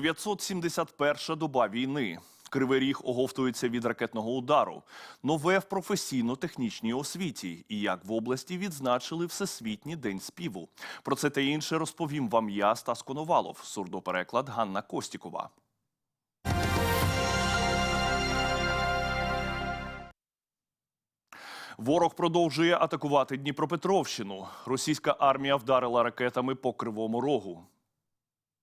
971 доба війни. Кривий ріг оговтується від ракетного удару. Нове в професійно-технічній освіті. І як в області відзначили Всесвітній день співу. Про це та інше розповім вам я, Стас Коновалов. Сурдопереклад Ганна Костікова. Ворог продовжує атакувати Дніпропетровщину. Російська армія вдарила ракетами по кривому рогу.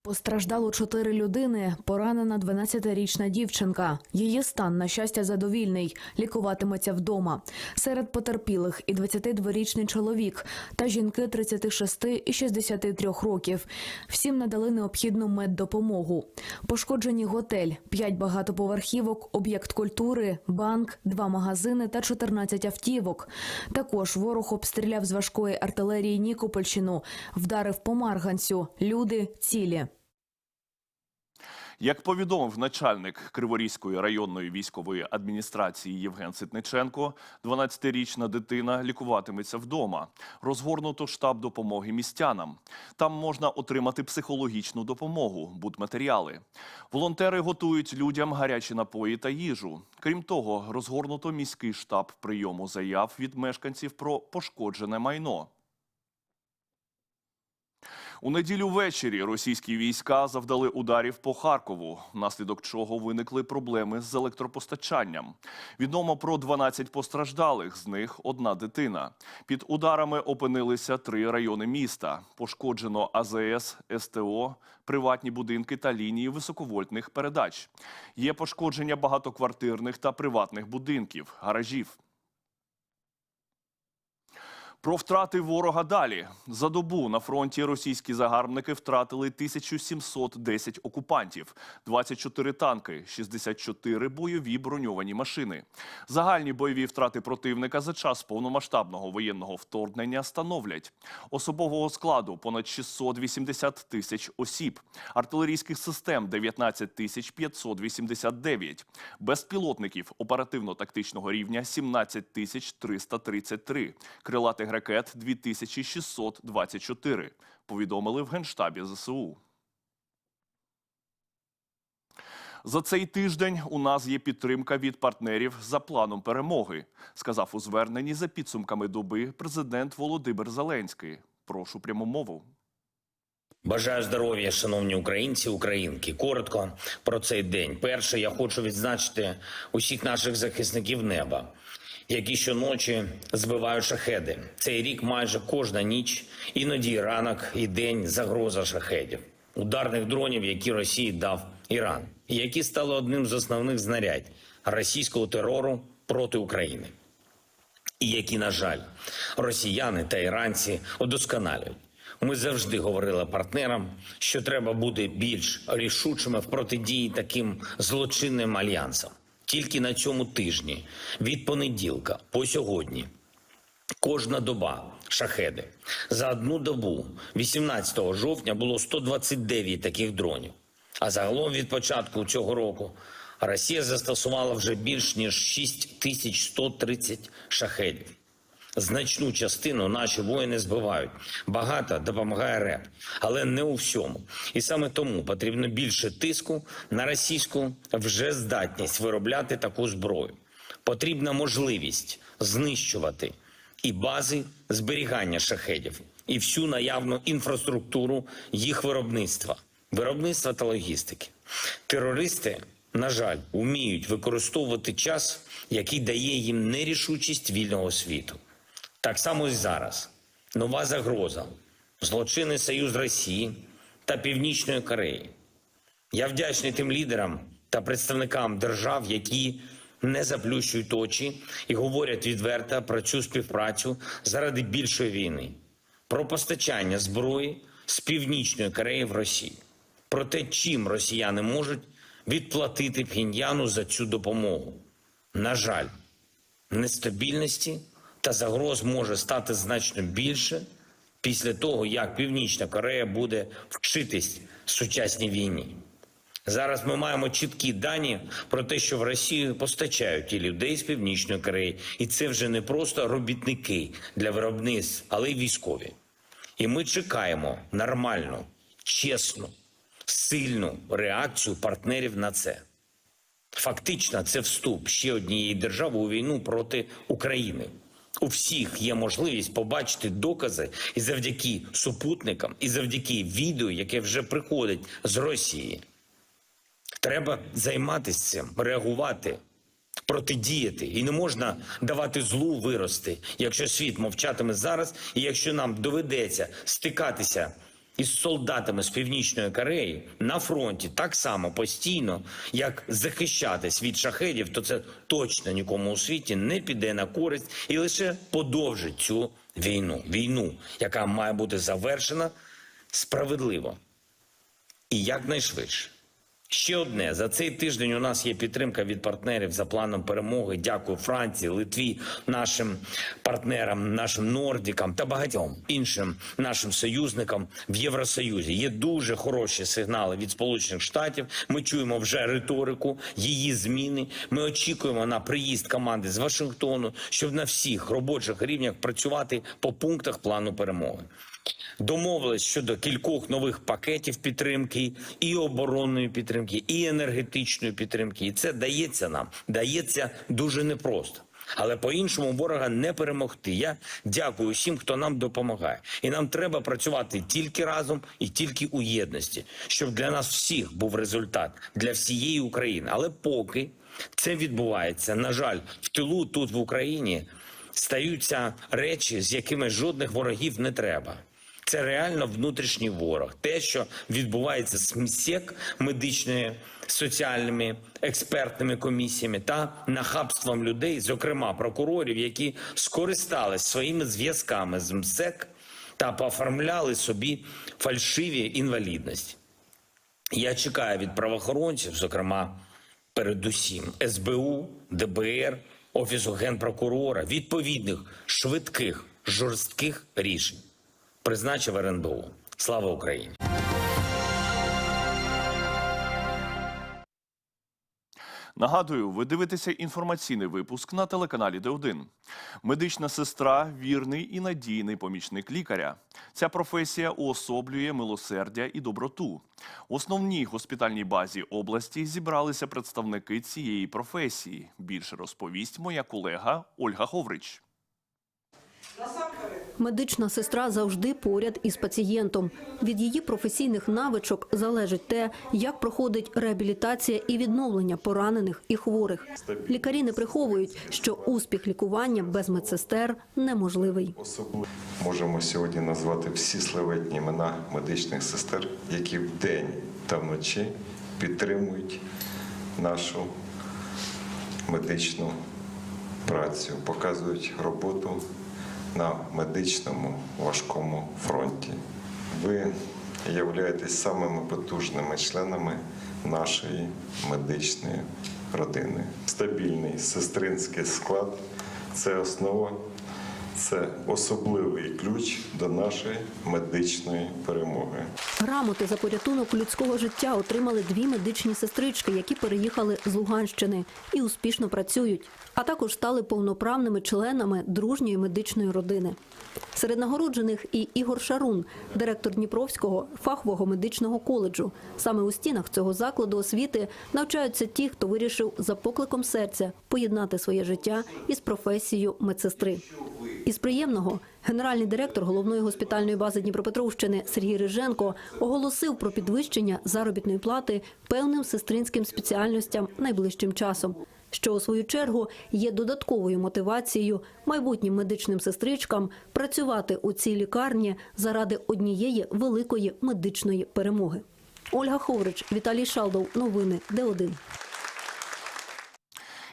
Постраждало чотири людини. Поранена 12-річна дівчинка. Її стан, на щастя, задовільний. Лікуватиметься вдома. Серед потерпілих і 22-річний чоловік та жінки 36 і 63 років. Всім надали необхідну меддопомогу. Пошкоджені готель, 5 багатоповерхівок, об'єкт культури, банк, два магазини та 14 автівок. Також ворог обстріляв з важкої артилерії Нікопольщину, вдарив по Марганцю. Люди цілі. Як повідомив начальник Криворізької районної військової адміністрації Євген Ситниченко, 12-річна дитина лікуватиметься вдома. Розгорнуто штаб допомоги містянам. Там можна отримати психологічну допомогу, будматеріали. Волонтери готують людям гарячі напої та їжу. Крім того, розгорнуто міський штаб прийому заяв від мешканців про пошкоджене майно. У неділю ввечері російські війська завдали ударів по Харкову, внаслідок чого виникли проблеми з електропостачанням. Відомо про 12 постраждалих, з них одна дитина. Під ударами опинилися три райони міста. Пошкоджено АЗС, СТО, приватні будинки та лінії високовольтних передач. Є пошкодження багатоквартирних та приватних будинків, гаражів. Про втрати ворога далі. За добу на фронті російські загарбники втратили 1710 окупантів, 24 танки, 64 бойові броньовані машини. Загальні бойові втрати противника за час повномасштабного воєнного вторгнення становлять особового складу понад 680 тисяч осіб, артилерійських систем 19 тисяч 589, безпілотників оперативно-тактичного рівня 17 тисяч 333, крилатих ракет 2624, повідомили в Генштабі ЗСУ. За цей тиждень у нас є підтримка від партнерів за планом перемоги, сказав у зверненні за підсумками доби президент Володимир Зеленський. Прошу пряму мову. Бажаю здоров'я, шановні українці, українки. Коротко про цей день. Перше, я хочу відзначити усіх наших захисників неба, які щоночі збивають шахеди. Цей рік майже кожна ніч, іноді ранок і день загроза шахедів, ударних дронів, які Росії дав Іран, які стали одним з основних знарядь російського терору проти України. І які, на жаль, росіяни та іранці удосконалюють. Ми завжди говорили партнерам, що треба бути більш рішучими в протидії таким злочинним альянсам. Тільки на цьому тижні, від понеділка по сьогодні, кожна доба шахеди. За одну добу, 18 жовтня, було 129 таких дронів. А загалом від початку цього року Росія застосувала вже більш ніж 6130 шахедів. Значну частину наші воїни збивають. Багато допомагає РЕП, але не у всьому. І саме тому потрібно більше тиску на російську вже здатність виробляти таку зброю. Потрібна можливість знищувати і бази зберігання шахедів, і всю наявну інфраструктуру їх виробництва, виробництва та логістики. Терористи, на жаль, вміють використовувати час, який дає їм нерішучість вільного світу. Так само і зараз. Нова загроза, злочинний союз Росії та Північної Кореї. Я вдячний тим лідерам та представникам держав, які не заплющують очі і говорять відверто про цю співпрацю заради більшої війни, про постачання зброї з Північної Кореї в Росію, про те, чим росіяни можуть відплатити Пхіньяну за цю допомогу. На жаль, нестабільності та загроз може стати значно більше після того, як Північна Корея буде вчитись сучасній війні. Зараз ми маємо чіткі дані про те, що в Росію постачають і людей з Північної Кореї, і це вже не просто робітники для виробництв, але й військові. І ми чекаємо нормальну, чесну, сильну реакцію партнерів на це. Фактично, це вступ ще однієї держави у війну проти України. У всіх є можливість побачити докази і завдяки супутникам, і завдяки відео, яке вже приходить з Росії. Треба займатися цим, реагувати, протидіяти. І не можна давати злу вирости, якщо світ мовчатиме зараз, і якщо нам доведеться стикатися із солдатами з Північної Кореї на фронті так само постійно, як захищатись від шахедів, то це точно нікому у світі не піде на користь і лише подовжить цю війну. Війну, яка має бути завершена справедливо і якнайшвидше. Ще одне за цей тиждень у нас є підтримка від партнерів за планом перемоги. Дякую Франції, Литві, нашим партнерам, нашим нордікам та багатьом іншим нашим союзникам в Євросоюзі. Є дуже хороші сигнали від Сполучених Штатів. Ми чуємо вже риторику, її зміни. Ми очікуємо на приїзд команди з Вашингтону, щоб на всіх робочих рівнях працювати по пунктах плану перемоги. Домовились щодо кількох нових пакетів підтримки і оборонної підтримки, і енергетичної підтримки. І це дається нам, дається дуже непросто. Але по-іншому ворога не перемогти. Я дякую всім, хто нам допомагає. І нам треба працювати тільки разом і тільки у єдності, щоб для нас всіх був результат для всієї України. Але поки це відбувається, на жаль, в тилу тут в Україні стаються речі, з якими жодних ворогів не треба. Це реально внутрішній ворог. Те, що відбувається з МСЕК медичними соціальними експертними комісіями та нахабством людей, зокрема прокурорів, які скористались своїми зв'язками з МСЕК та пооформляли собі фальшиві інвалідності. Я чекаю від правоохоронців, зокрема, передусім СБУ, ДБР, Офісу генпрокурора, відповідних швидких жорстких рішень. Призначив РНБО. Слава Україні! Нагадую, ви дивитеся інформаційний випуск на телеканалі Д1. Медична сестра вірний і надійний помічник лікаря. Ця професія уособлює милосердя і доброту. В основній госпітальній базі області зібралися представники цієї професії. Більше розповість моя колега Ольга Ховрич. Медична сестра завжди поряд із пацієнтом. Від її професійних навичок залежить те, як проходить реабілітація і відновлення поранених і хворих. Лікарі не приховують, що успіх лікування без медсестер неможливий. Можемо сьогодні назвати всі славетні імена медичних сестер, які вдень та вночі підтримують нашу медичну працю, показують роботу на медичному важкому фронті. Ви являєтесь самими потужними членами нашої медичної родини. Стабільний сестринський склад це основа це особливий ключ до нашої медичної перемоги. Грамоти за порятунок людського життя отримали дві медичні сестрички, які переїхали з Луганщини і успішно працюють, а також стали повноправними членами дружньої медичної родини. Серед нагороджених і Ігор Шарун, директор Дніпровського фахового медичного коледжу. Саме у стінах цього закладу освіти навчаються ті, хто вирішив за покликом серця поєднати своє життя із професією медсестри. Із приємного генеральний директор головної госпітальної бази Дніпропетровщини Сергій Риженко оголосив про підвищення заробітної плати певним сестринським спеціальностям найближчим часом, що у свою чергу є додатковою мотивацією майбутнім медичним сестричкам працювати у цій лікарні заради однієї великої медичної перемоги. Ольга Ховрич, Віталій Шалдов. Новини Д1.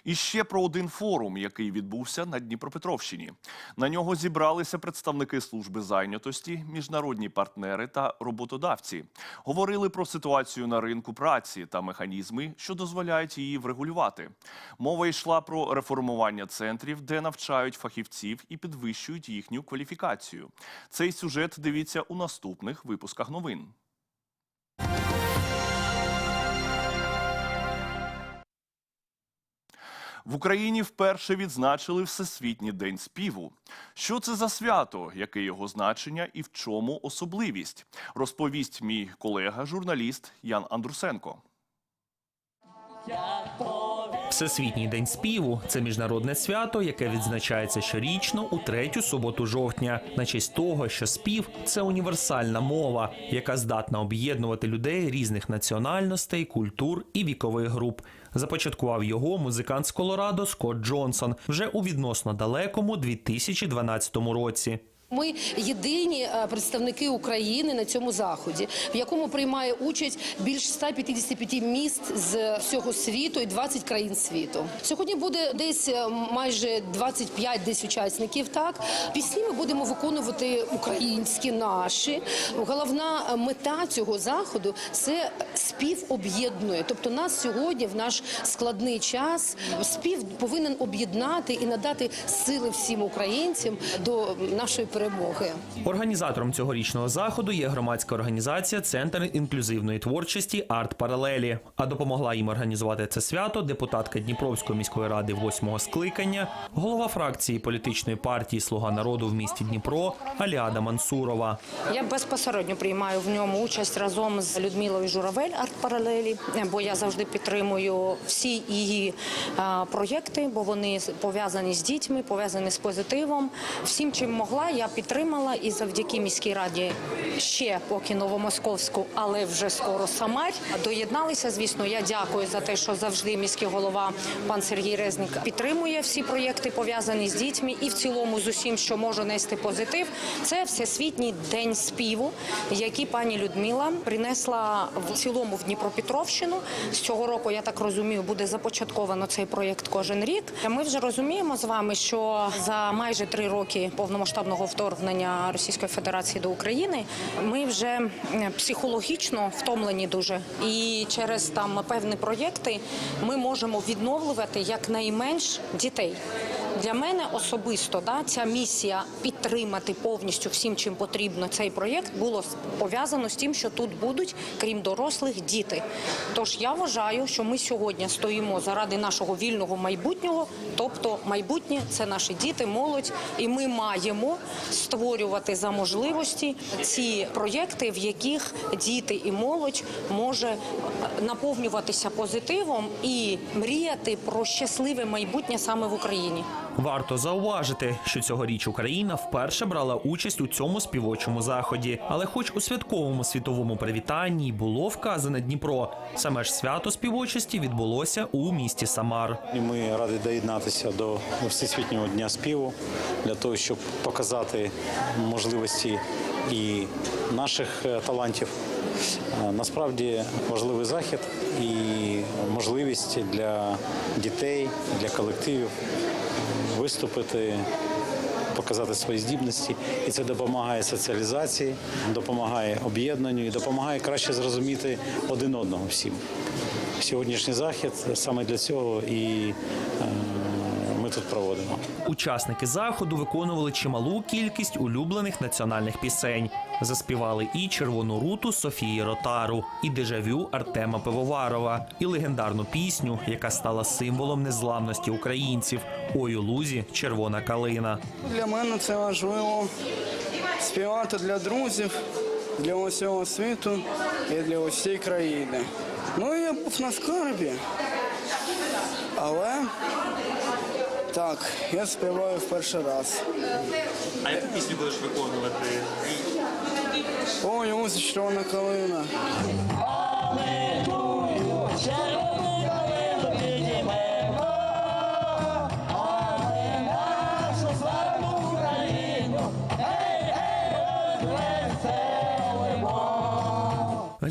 І ще про один форум, який відбувся на Дніпропетровщині. На нього зібралися представники служби зайнятості, міжнародні партнери та роботодавці. Говорили про ситуацію на ринку праці та механізми, що дозволяють її врегулювати. Мова йшла про реформування центрів, де навчають фахівців і підвищують їхню кваліфікацію. Цей сюжет дивіться у наступних випусках новин. В Україні вперше відзначили Всесвітній день співу. Що це за свято, яке його значення і в чому особливість? Розповість мій колега, журналіст Ян Андрусенко. Всесвітній день співу це міжнародне свято, яке відзначається щорічно у третю суботу жовтня, на честь того, що спів це універсальна мова, яка здатна об'єднувати людей різних національностей, культур і вікових груп. Започаткував його музикант з Колорадо Скотт Джонсон вже у відносно далекому 2012 році. Ми єдині е, представники України на цьому заході, в якому приймає участь більш 155 міст з всього світу і 20 країн світу. Сьогодні буде десь е, майже 25 десь учасників. Так пісні ми будемо виконувати українські наші. Головна е, мета цього заходу це спів об'єднує. Тобто нас сьогодні в наш складний час спів повинен об'єднати і надати сили всім українцям до нашої перемоги. Організатором цьогорічного заходу є громадська організація Центр інклюзивної творчості Арт Паралелі. А допомогла їм організувати це свято депутатка Дніпровської міської ради восьмого скликання, голова фракції політичної партії Слуга народу в місті Дніпро Аліада Мансурова. Я безпосередньо приймаю в ньому участь разом з Людмилою Журавель арт-паралелі, бо я завжди підтримую всі її проєкти, бо вони пов'язані з дітьми, пов'язані з позитивом. Всім, чим могла, я підтримала і завдяки міській раді ще поки новомосковську, але вже скоро Самарь доєдналися. Звісно, я дякую за те, що завжди міський голова пан Сергій Резник підтримує всі проєкти пов'язані з дітьми і в цілому з усім, що може нести позитив. Це всесвітній день співу, який пані Людмила принесла в цілому в Дніпропетровщину. З цього року, я так розумію, буде започатковано цей проєкт кожен рік. Ми вже розуміємо з вами, що за майже три роки повномасштабного вторгнення Російської Федерації до України ми вже психологічно втомлені дуже, і через там певні проєкти ми можемо відновлювати якнайменш дітей. Для мене особисто да, ця місія підтримати повністю всім, чим потрібно цей проєкт, було пов'язано з тим, що тут будуть, крім дорослих, діти. Тож я вважаю, що ми сьогодні стоїмо заради нашого вільного майбутнього, тобто майбутнє це наші діти, молодь, і ми маємо створювати за можливості ці проєкти, в яких діти і молодь може наповнюватися позитивом і мріяти про щасливе майбутнє саме в Україні. Варто зауважити, що цьогоріч Україна вперше брала участь у цьому співочому заході. Але, хоч у святковому світовому привітанні було вказане Дніпро, саме ж свято співочості відбулося у місті Самар. Ми раді доєднатися до Всесвітнього дня співу для того, щоб показати можливості і наших е, талантів. Е, Насправді важливий захід і можливість для дітей, для колективів виступити, показати свої здібності. І це допомагає соціалізації, допомагає об'єднанню і допомагає краще зрозуміти один одного всім. Сьогоднішній захід саме для цього і е, ми тут проводимо. Учасники заходу виконували чималу кількість улюблених національних пісень. Заспівали і червону руту Софії Ротару, і дежавю Артема Пивоварова, і легендарну пісню, яка стала символом незламності українців. Ой у лузі червона калина. Для мене це важливо співати для друзів, для усього світу і для усієї країни. Ну я був на скарбі, але так, я співаю в перший раз. А яку пісню будеш виконувати? Ой, ось червона калина.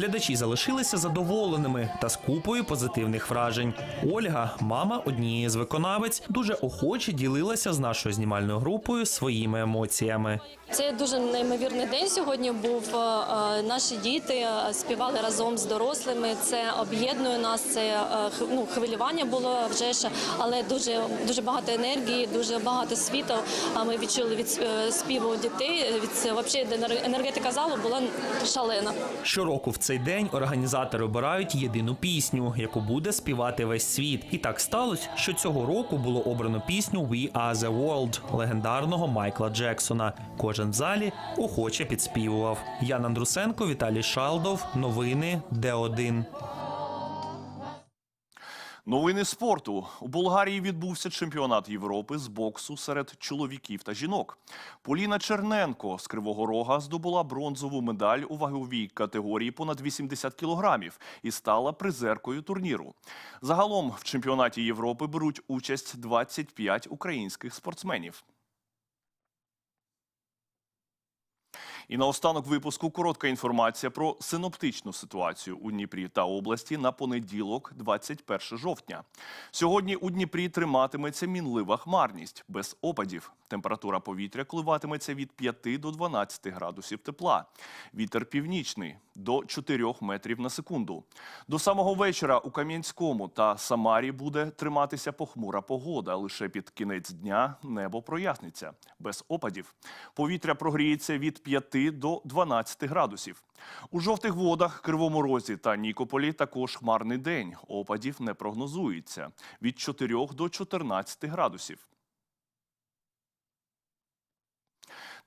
Глядачі залишилися задоволеними та з купою позитивних вражень. Ольга, мама однієї з виконавець, дуже охоче ділилася з нашою знімальною групою своїми емоціями. Це дуже неймовірний день сьогодні був. Е, е, Наші діти е, співали разом з дорослими. Це об'єднує нас. Це ну, хвилювання було вже ж, але дуже дуже багато енергії, дуже багато світу. Ми відчули від співу дітей. Від взагалі енергетика залу була шалена. Щороку в цей цей день організатори обирають єдину пісню, яку буде співати весь світ. І так сталося, що цього року було обрано пісню «We Are The World» легендарного Майкла Джексона. Кожен в залі охоче підспівував. Ян Андрусенко, Віталій Шалдов. Новини Д1. Новини спорту у Болгарії відбувся чемпіонат Європи з боксу серед чоловіків та жінок. Поліна Черненко з Кривого Рога здобула бронзову медаль у ваговій категорії понад 80 кілограмів і стала призеркою турніру. Загалом в чемпіонаті Європи беруть участь 25 українських спортсменів. І наостанок випуску коротка інформація про синоптичну ситуацію у Дніпрі та області на понеділок, 21 жовтня. Сьогодні у Дніпрі триматиметься мінлива хмарність без опадів. Температура повітря коливатиметься від 5 до 12 градусів тепла. Вітер північний до 4 метрів на секунду. До самого вечора у Кам'янському та Самарі буде триматися похмура погода. Лише під кінець дня небо проясниться без опадів. Повітря прогріється від 5 до 12 градусів. У жовтих водах, Кривому Розі та Нікополі також хмарний день. Опадів не прогнозується від 4 до 14 градусів.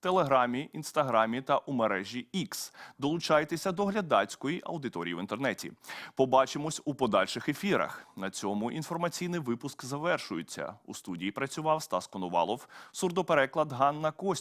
Телеграмі, інстаграмі та у мережі X. Долучайтеся до глядацької аудиторії в інтернеті. Побачимось у подальших ефірах. На цьому інформаційний випуск завершується. У студії працював Стас Коновалов, сурдопереклад Ганна Кость.